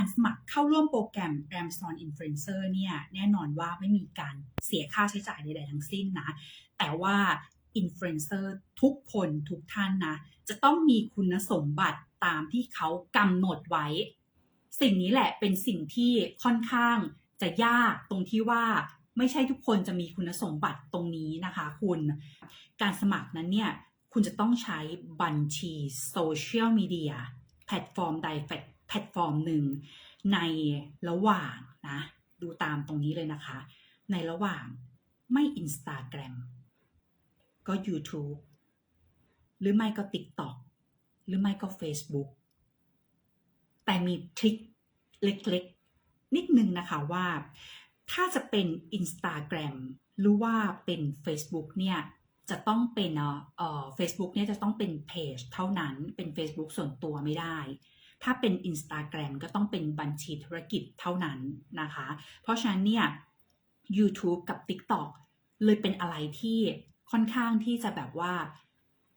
การสมัครเข้าร่วมโปรแกรม Amazon Influencer เนี่ยแน่นอนว่าไม่มีการเสียค่าใช้จ่ายใดๆทั้งสิ้นนะ แต่ว่า Influencer ทุกคนทุกท่านนะ จะต้องมีคุณสมบัติตามที่เขากำหนดไว้ สิ่งนี้แหละเป็นสิ่งที่ค่อนข้างจะยากตรงที่ว่าไม่ใช่ทุกคนจะมีคุณสมบัติตรงนี้นะคะคุณ การสมัครนั้นเนี่ย คุณจะต้องใช้บัญชีโซเชียลมีเดียแพลตฟอร์มใดแพลตฟอร์มหนึ่งในระหว่างนะ ดูตามตรงนี้เลยนะคะ ในระหว่างไม่ Instagram ก็ YouTube หรือไม่ก็ TikTok หรือไม่ก็ Facebook แต่มีทริคเล็กๆ นิดนึงนะคะว่า ถ้าจะเป็น Instagram หรือว่าเป็น Facebook เนี่ยจะต้องเป็นเอ่อ Facebook เนี่ยจะต้องเป็นเพจเท่านั้นเป็น Facebook ส่วนตัวไม่ได้ ถ้าเป็น Instagram ก็ต้องเป็นบัญชีธุรกิจเท่านั้นนะคะ เพราะฉะนั้นเนี่ย YouTube กับ TikTok เลยเป็นอะไรที่ค่อนข้างที่จะแบบว่า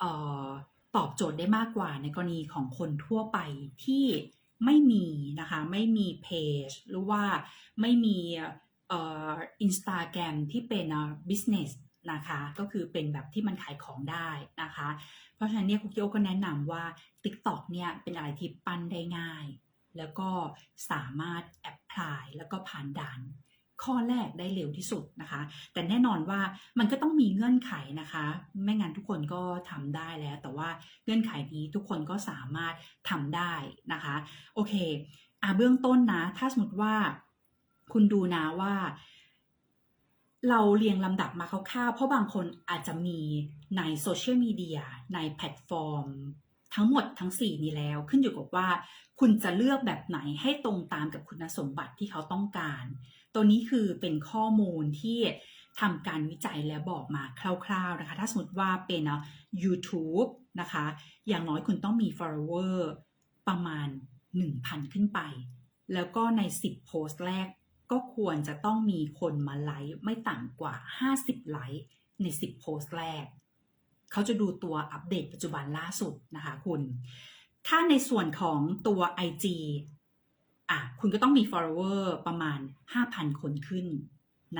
ออตอบโจทย์ได้มากกว่าในกรณีของคนทั่วไปที่ไม่มีนะคะ ไม่มีเพจหรือว่าไม่มีอินสตาแกรมที่เป็น business นะคะก็คือเป็นแบบที่มันขายของได้นะคะ เพราะฉะนั้นเนี่ยคุกโยก็แนะนำว่า TikTok เนี่ยเป็นอะไรที่ปั้นได้ง่าย แล้วก็สามารถแอพพลายแล้วก็ผ่านด่านข้อแรกได้เร็วที่สุดนะคะ แต่แน่นอนว่ามันก็ต้องมีเงื่อนไขนะคะ ไม่งั้นทุกคนก็ทำได้แล้ว แต่ว่าเงื่อนไขนี้ทุกคนก็สามารถทำได้นะคะ โอเคอะเบื้องต้นนะ ถ้าสมมติว่าคุณดูนะว่า เราเรียงลำดับมาคร่าวๆ เพราะบางคนอาจจะมีในโซเชียลมีเดียในแพลตฟอร์ม ทั้งหมดทั้ง 4 นี้แล้ว ขึ้นอยู่กับว่า คุณจะเลือกแบบไหนให้ตรงตามกับคุณสมบัติที่เขาต้องการ ตัวนี้คือเป็นข้อมูลที่ทำการวิจัยและบอกมาคร่าวๆนะคะ ถ้าสมมติว่าเป็น YouTube นะคะ อย่างน้อยคุณต้องมี follower ประมาณ 1,000 ขึ้นไป แล้วก็ใน 10 โพสต์แรก ก็ควรจะต้องมีคนมาไลค์ไม่ต่ำกว่า 50 ไลค์ใน 10 โพสต์แรก เขาจะดูตัวอัปเดตปัจจุบันล่าสุดนะคะคุณ ถ้าในส่วนของตัว IG อะคุณก็ต้องมี follower ประมาณ 5,000 คนขึ้น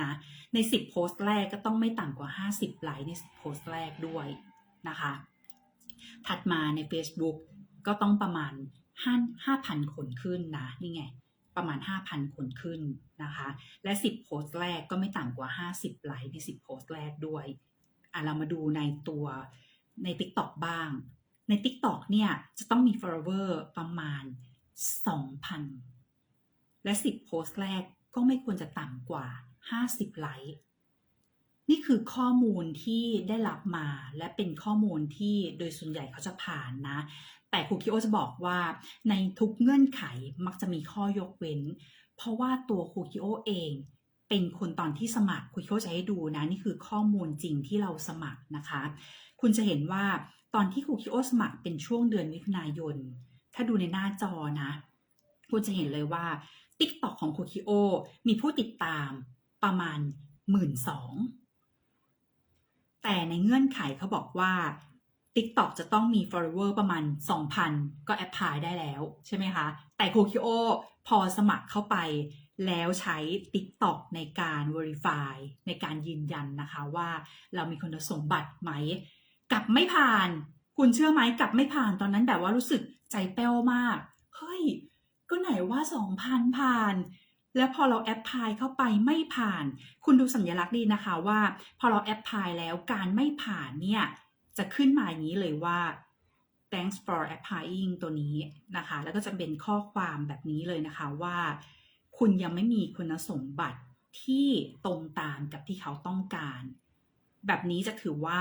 นะใน 10 โพสต์แรกก็ต้องไม่ต่ำกว่า 50 ไลค์ใน 10 โพสต์แรกด้วยนะคะ ถัดมาใน Facebook ก็ต้องประมาณ5,000 คนขึ้นนะ นี่ไง ประมาณ 5,000 คนขึ้นนะคะ และ 10 โพสต์แรกก็ไม่ต่ำกว่า 50 ไลค์ใน 10 โพสต์แรกด้วยอะเรามาดูในตัวใน TikTok บ้าง ใน TikTok เนี่ยจะต้องมี follower ประมาณ 2,000 และ 10 โพสต์แรกก็ไม่ควรจะต่ำกว่า 50 ไลค์ นี่คือข้อมูลที่ได้รับมาและเป็นข้อมูลที่โดยส่วนใหญ่เขาจะผ่านนะ แต่ครูคิโอจะบอกว่าในทุกเงื่อนไขมักจะมีข้อยกเว้น เพราะว่าตัวครูคิโอเองเป็นคนตอนที่สมัครครูคิโอจะให้ดูนะ นี่คือข้อมูลจริงที่เราสมัครนะคะ คุณจะเห็นว่าตอนที่ครูคิโอสมัครเป็นช่วงเดือนมิถุนายน ถ้าดูในหน้าจอนะ คุณจะเห็นเลยว่า TikTok ของครูคิโอมีผู้ติดตามประมาณหมื่นสอง แต่ในเงื่อนไขเขาบอกว่า TikTok จะต้องมี follower ประมาณ 2,000 ก็แอปพลายได้แล้วใช่ไหมคะ แต่โคคิโอพอสมัครเข้าไป แล้วใช้ TikTok ในการ verify ในการยืนยันนะคะว่าเรามีคุณสมบัติไหม กลับไม่ผ่าน คุณเชื่อไหมกลับไม่ผ่านตอนนั้นแบบว่ารู้สึกใจแป้วมาก เฮ้ย ก็ไหนว่า 2,000 ผ่าน แล้วพอเราแอปพลายเข้าไปไม่ผ่าน คุณดูสัญลักษณ์ดีนะคะว่า พอเราแอปพลายแล้วการไม่ผ่านเนี่ยจะขึ้นมาอย่างนี้เลยว่า thanks for applying ตัวนี้นะคะ แล้วก็จะเป็นข้อความแบบนี้เลยนะคะว่า คุณยังไม่มีคุณสมบัติที่ตรงตามกับที่เขาต้องการ แบบนี้จะถือว่า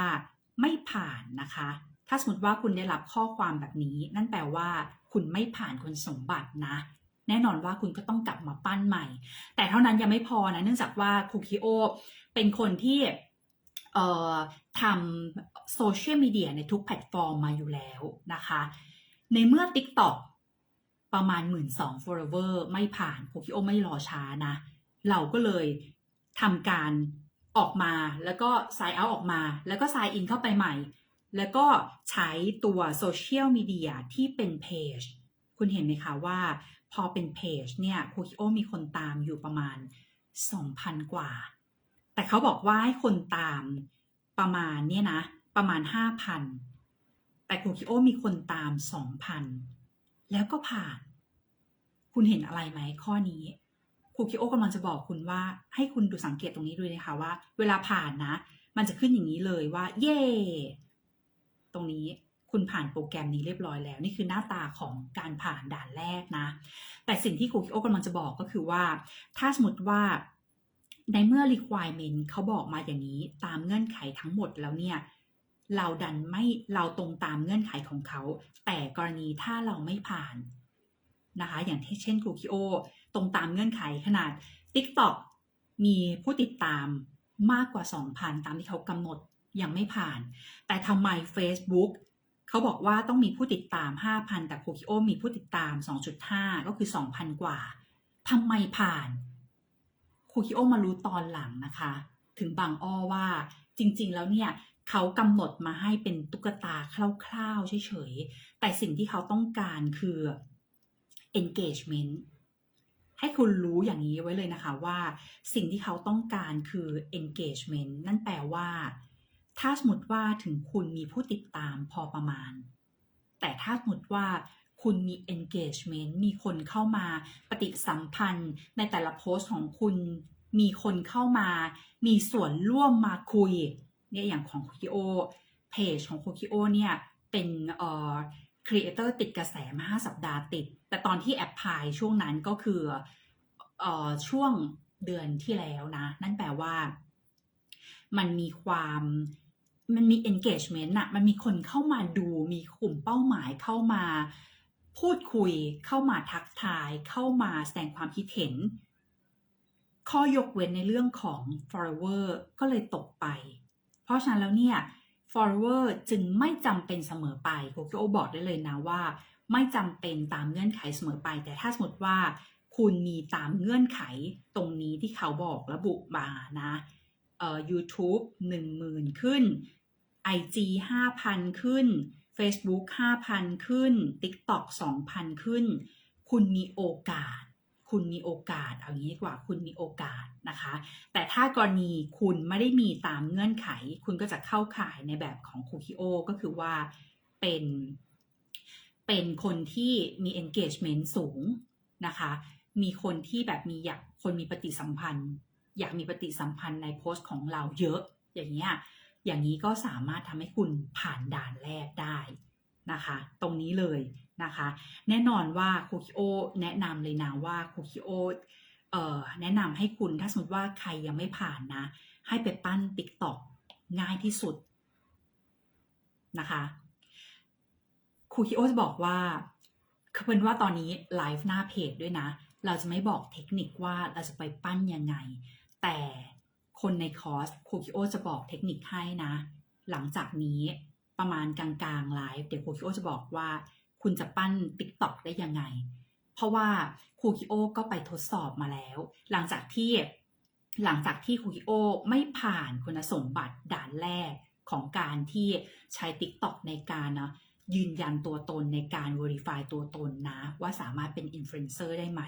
ไม่ผ่านนะคะ ถ้าสมมติว่าคุณได้รับข้อความแบบนี้ นั่นแปลว่า คุณไม่ผ่านคุณสมบัตินะ แน่นอนว่าคุณก็ต้องกลับมาปั้นใหม่ แต่เท่านั้นยังไม่พอนะ เนื่องจากว่าคูคิโอเป็นคนที่ทำโซเชียลมีเดียในทุกแพลตฟอร์มมาอยู่แล้วนะคะ ในเมื่อ TikTok ประมาณ 1 2 0 0 0 follower ไม่ผ่านคูคิโอไม่รอช้านะ เราก็เลยทำการออกมาแล้วก็ sign out ออกมา แล้วก็ sign in เข้าไปใหม่ แล้วก็ใช้ตัวโซเชียลมีเดียที่เป็นเพจคุณเห็นไหมคะว่า พอเป็นเพจเนี่ยคูคิโอมีคนตามอยู่ประมาณ 2,000 กว่า แต่เขาบอกว่าให้คนตามประมาณเนี่ยนะ ประมาณ 5,000 แต่คูคิโอมีคนตาม 2,000 แล้วก็ผ่าน คุณเห็นอะไรไหมข้อนี้ครูคิโอกำลังจะบอกคุณว่าให้คุณดูสังเกตตรงนี้ด้วยนะคะว่า เวลาผ่านนะ มันจะขึ้นอย่างนี้เลยว่า เย่ตรงนี้ คุณผ่านโปรแกรมนี้เรียบร้อยแล้ว นี่คือหน้าตาของการผ่านด่านแรกนะ แต่สิ่งที่ครูคิโอกำลังจะบอกก็คือว่า ถ้าสมมติว่าในเมื่อ requirement เขาบอกมาอย่างนี้ตามเงื่อนไขทั้งหมดแล้วเนี่ยเราดันไม่เราตรงตามเงื่อนไขของเขา แต่กรณีถ้าเราไม่ผ่านนะคะ อย่างเช่นครูคิโอตรงตามเงื่อนไขขนาด TikTok มีผู้ติดตามมากกว่า 2,000 ตามที่เขากำหนดยังไม่ผ่าน แต่ทำไม Facebook เขาบอกว่าต้องมีผู้ติดตาม 5,000 แต่โคคิโอมีผู้ติดตาม 2.5 ก็คือ 2,000 กว่าทำไมผ่านโคคิโอมารู้ตอนหลังนะคะ ถึงบางอ้อว่าจริงๆ แล้วเนี่ยเขากำหนดมาให้เป็นตุ๊กตาคร่าวๆเฉยๆ แต่สิ่งที่เขาต้องการคือ engagement ให้คุณรู้อย่างนี้ไว้เลยนะคะว่าสิ่งที่เขาต้องการคือ engagement นั่นแปลว่า ถ้าสมมติว่าถึงคุณมีผู้ติดตามพอประมาณ แต่ถ้าสมมติว่าคุณมี engagement มีคนเข้ามาปฏิสัมพันธ์ ในแต่ละโพสต์ของคุณ มีคนเข้ามา มีส่วนร่วมมาคุย เนี่ยอย่างของโคคิโอเพจของโคคิโอเนี่ยเป็นเอ่อครีเอเตอร์ติดกระแสมา5สัปดาห์ติด แต่ตอนที่แอปพายช่วงนั้นก็คือเอ่อช่วงเดือนที่แล้วนะ นั่นแปลว่า มันมีความ มันมี engagement อะมันมีคนเข้ามาดูมีกลุ่มเป้าหมายเข้ามาพูดคุย เข้ามาทักทาย เข้ามาแสดงความคิดเห็น ข้อยกเว้นในเรื่องของ follower ก็เลยตกไป เพราะฉะนั้นแล้วเนี่ย follower จึงไม่จำเป็นเสมอไปโคโอบอกได้เลยนะว่า ไม่จำเป็นตามเงื่อนไขเสมอไป แต่ถ้าสมมติว่าคุณมีตามเงื่อนไขตรงนี้ที่เขาบอกระบุมานะ เอ่อ YouTube 10,000 ขึ้น IG 5,000 ขึ้น Facebook 5,000 ขึ้น TikTok 2,000 ขึ้น คุณมีโอกาส คุณมีโอกาส เอางี้ดีกว่า คุณมีโอกาสนะคะ แต่ถ้ากรณีคุณไม่ได้มีตามเงื่อนไข คุณก็จะเข้าข่ายในแบบของคูคิโอก็คือว่าเป็นเป็นคนที่มี engagement สูงนะคะ มีคนที่แบบมีอยาก คนมีปฏิสัมพันธ์ อยากมีปฏิสัมพันธ์ในโพสต์ของเราเยอะ อย่างเงี้ยอย่างนี้ก็สามารถทำให้คุณผ่านด่านแรกได้นะคะ ตรงนี้เลยนะคะ แน่นอนว่าคูคิโอแนะนำเลยนะว่าคูคิโอเอ่อแนะนำให้คุณถ้าสมมติว่าใครยังไม่ผ่านนะ ให้ไปปั้น TikTok ง่ายที่สุดนะคะครูคิโอจะบอกว่าคือเป็นว่าตอนนี้ไลฟ์หน้าเพจด้วยนะ เราจะไม่บอกเทคนิคว่าเราจะไปปั้นยังไง แต่คนในคอร์สครูคิโอจะบอกเทคนิคให้นะ หลังจากนี้ประมาณกลางๆไลฟ์เดี๋ยวครูคิโอจะบอกว่า คุณจะปั้น TikTok ได้ยังไง เพราะว่าครูคิโอก็ไปทดสอบมาแล้ว หลังจากที่หลังจากที่ครูคิโอไม่ผ่านคุณสมบัติด่านแรกของการที่ใช้ TikTok ในการนะยืนยันตัวตนในการ Verify ตัวตนนะ ว่าสามารถเป็นอินฟลูเอนเซอร์ได้ไหม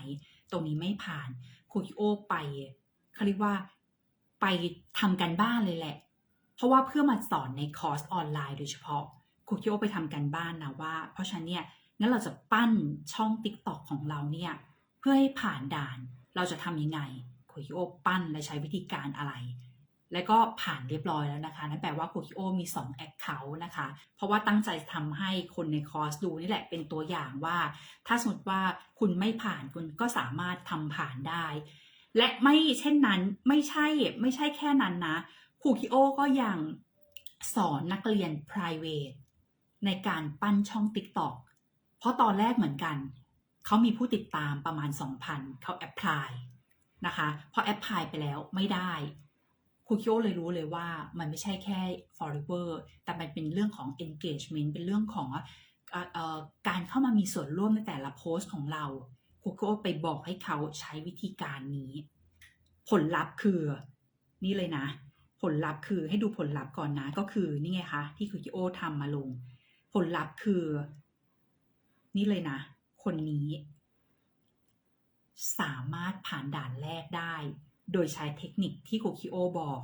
ตรงนี้ไม่ผ่านครูคิโอไป เขาเรียกว่าไปทำกันบ้านเลยแหละ เพราะว่าเพื่อมาสอนในคอร์สออนไลน์โดยเฉพาะครูคิโอไปทำกันบ้านนะว่า เพราะฉะนั้นเนี่ยงั้นเราจะปั้นช่อง TikTok ของเราเนี่ยเพื่อให้ผ่านด่านเราจะทำยังไงครูคิโอปั้นและใช้วิธีการอะไร แล้วก็ผ่านเรียบร้อยแล้วนะคะ นั่นแปลว่าครูคิโอมี 2 Account นะคะ เพราะว่าตั้งใจทำให้คนในคอร์สดูนี่แหละเป็นตัวอย่างว่า ถ้าสมมติว่าคุณไม่ผ่านคุณก็สามารถทำผ่านได้ และไม่เช่นนั้นไม่ใช่ไม่ใช่แค่นั้นนะครูคิโอก็ยังสอนนักเรียน private ในการปั้นช่อง TikTok เพราะตอนแรกเหมือนกัน เขามีผู้ติดตามประมาณ 2,000 เขาแอปพลายนะคะพอแอปพลายไปแล้วไม่ได้ครูคิโอเลยรู้เลยว่ามันไม่ใช่แค่ follower แต่มันเป็นเรื่องของ engagement เป็นเรื่องของการเข้ามามีส่วนร่วมในแต่ละโพสต์ของเรา ครูคิโอไปบอกให้เขาใช้วิธีการนี้ ผลลัพธ์คือ นี่เลยนะ ผลลัพธ์คือให้ดูผลลัพธ์ก่อนนะ ก็คือนี่ไงคะที่ครูคิโอทำมาลง ผลลัพธ์คือ นี่เลยนะ คนนี้ สามารถผ่านด่านแรกได้ โดยใช้เทคนิคที่ครูคิโอบอก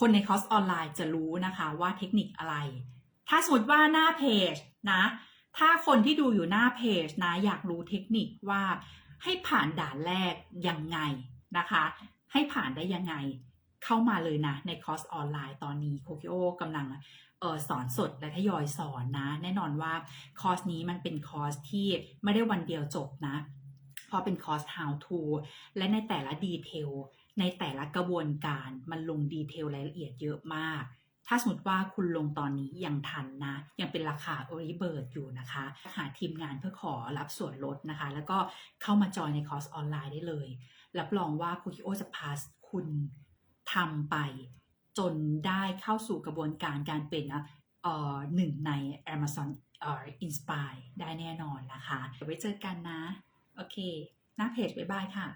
คนในคอร์สออนไลน์จะรู้นะคะว่าเทคนิคอะไร ถ้าสมมติว่าหน้าเพจนะ ถ้าคนที่ดูอยู่หน้าเพจนะอยากรู้เทคนิคว่าให้ผ่านด่านแรกยังไงนะคะ ให้ผ่านได้ยังไงเข้ามาเลยนะในคอร์สออนไลน์ตอนนี้โคคิโอกำลังออสอนสดและทยอยสอนนะ แน่นอนว่าคอร์สนี้มันเป็นคอร์สที่ไม่ได้วันเดียวจบนะเพราะเป็นคอร์ส how to และในแต่ละดีเทลในแต่ละกระบวนการมันลงดีเทลรายละเอียดเยอะมาก ถ้าสมมติว่าคุณลงตอนนี้ยังทันนะ ยังเป็นราคา o r i b i r d อยู่นะคะ หาทีมงานเพื่อขอรับส่วนลดนะคะ แล้วก็เข้ามาจอยในคอร์สออนไลน์ได้เลย รับรองว่าคุคิโอจะพาสคุณทำไป จนได้เข้าสู่กระบวนการการเป็นเอ่อหนึ่งใน Amazon เอ่อ Inspire ได้แน่นอนนะคะเดี๋ยวไว้เจอกันนะ โอเค หน้าเพจ บ๊ายบายค่ะ